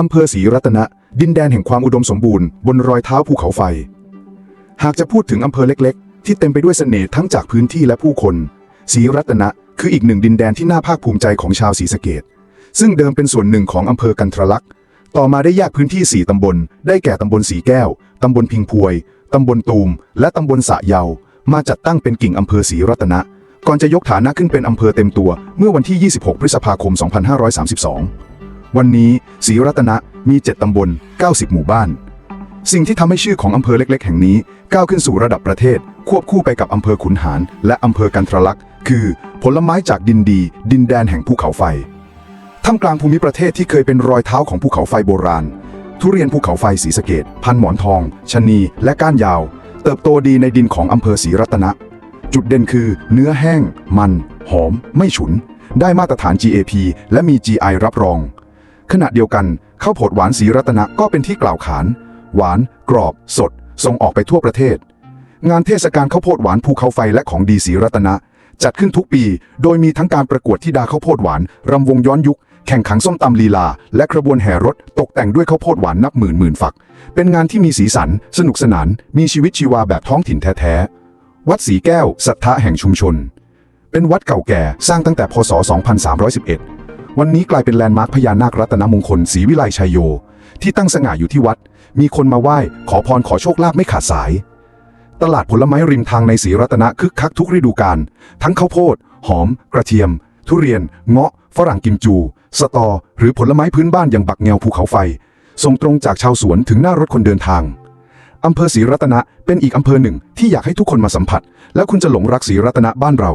อำเภอศรีรัตนะ ดินแดนแห่งความอุดมสมบูรณ์บนรอยเท้าภูเขาไฟ หากจะพูดถึงอำเภอเล็ก ๆ ที่เต็มไปด้วยเสน่ห์ทั้งจากพื้นที่และผู้คนศรีรัตนะคืออีกหนึ่งดินแดนที่น่าภาคภูมิใจของชาวศรีสะเกดซึ่งเดิมเป็นส่วนหนึ่งของอำเภอกันทรลักษณ์ต่อมาได้แยกพื้นที่ 4 ตำบล ได้แก่ตำบลสีแก้ว ตำบลพิงพวย ตำบลตูม และตำบลสะเยา มาจัดตั้งเป็นกิ่งอำเภอศรีรัตนะ ก่อนจะยกฐานะขึ้นเป็นอำเภอเต็มตัว เมื่อวันที่ 26 พฤษภาคม 2532 วันนี้ศรีรัตนะมี 7 ตำบล 90 หมู่บ้าน สิ่งที่ทำให้ชื่อของอำเภอเล็กๆ แห่งนี้ ก้าวขึ้นสู่ระดับประเทศ ควบคู่ไปกับอำเภอขุนหาร และอำเภอกันทรลักษณ์คือผลไม้จากดินดี ดินแดนแห่งภูเขาไฟท่ามกลางภูมิประเทศที่เคยเป็นรอยเท้าของภูเขาไฟโบราณ ทุเรียนภูเขาไฟสีสะเกดพันหมอนทองชะนี และก้านยาว เติบโตดีในดินของอำเภอศรีรัตนะ จุดเด่นคือเนื้อแห้ง มัน หอม ไม่ฉุน ได้มาตรฐาน GAP และมี GI รับรอง ขณะเดียวกันข้าวโพดหวานสีรัตนะก็เป็นที่กล่าวขาน หวาน กรอบ สด ส่งออกไปทั่วประเทศ งานเทศกาลข้าวโพดหวานภูเขาไฟและของดีสีรัตนะ จัดขึ้นทุกปี โดยมีทั้งการประกวดที่ดาข้าวโพดหวาน รำวงย้อนยุค แข่งขันส้มตำลีลา และกระบวนแห่รถ ตกแต่งด้วยข้าวโพดหวานนับหมื่นหมื่นฝัก เป็นงานที่มีสีสัน สนุกสนาน มีชีวิตชีวาแบบท้องถิ่นแท้ๆวัดสีแก้วสัทธะแห่งชุมชน เป็นวัดเก่าแก่สร้างตั้งแต่พศ 2311 วันนี้กลายเป็นแลนด์มาร์คพญานาครัตนมงคลศรีวิไลชัยโย ที่ตั้งสง่าอยู่ที่วัด มีคนมาไหว้ขอพรขอโชคลาภไม่ขาดสาย ตลาดผลไม้ริมทางในศรีรัตนะคึกคักทุกฤดูกาลทั้งข้าวโพด หอม กระเทียม ทุเรียน เงาะ ฝรั่งกิมจู สตอ หรือผลไม้พื้นบ้านอย่างบักแงวภูเขาไฟ ส่งตรงจากชาวสวนถึงหน้ารถคนเดินทางอำเภอศรีรัตนะเป็นอีกอำเภอหนึ่งที่อยากให้ทุกคนมาสัมผัส และคุณจะหลงรักศรีรัตนะบ้านเรา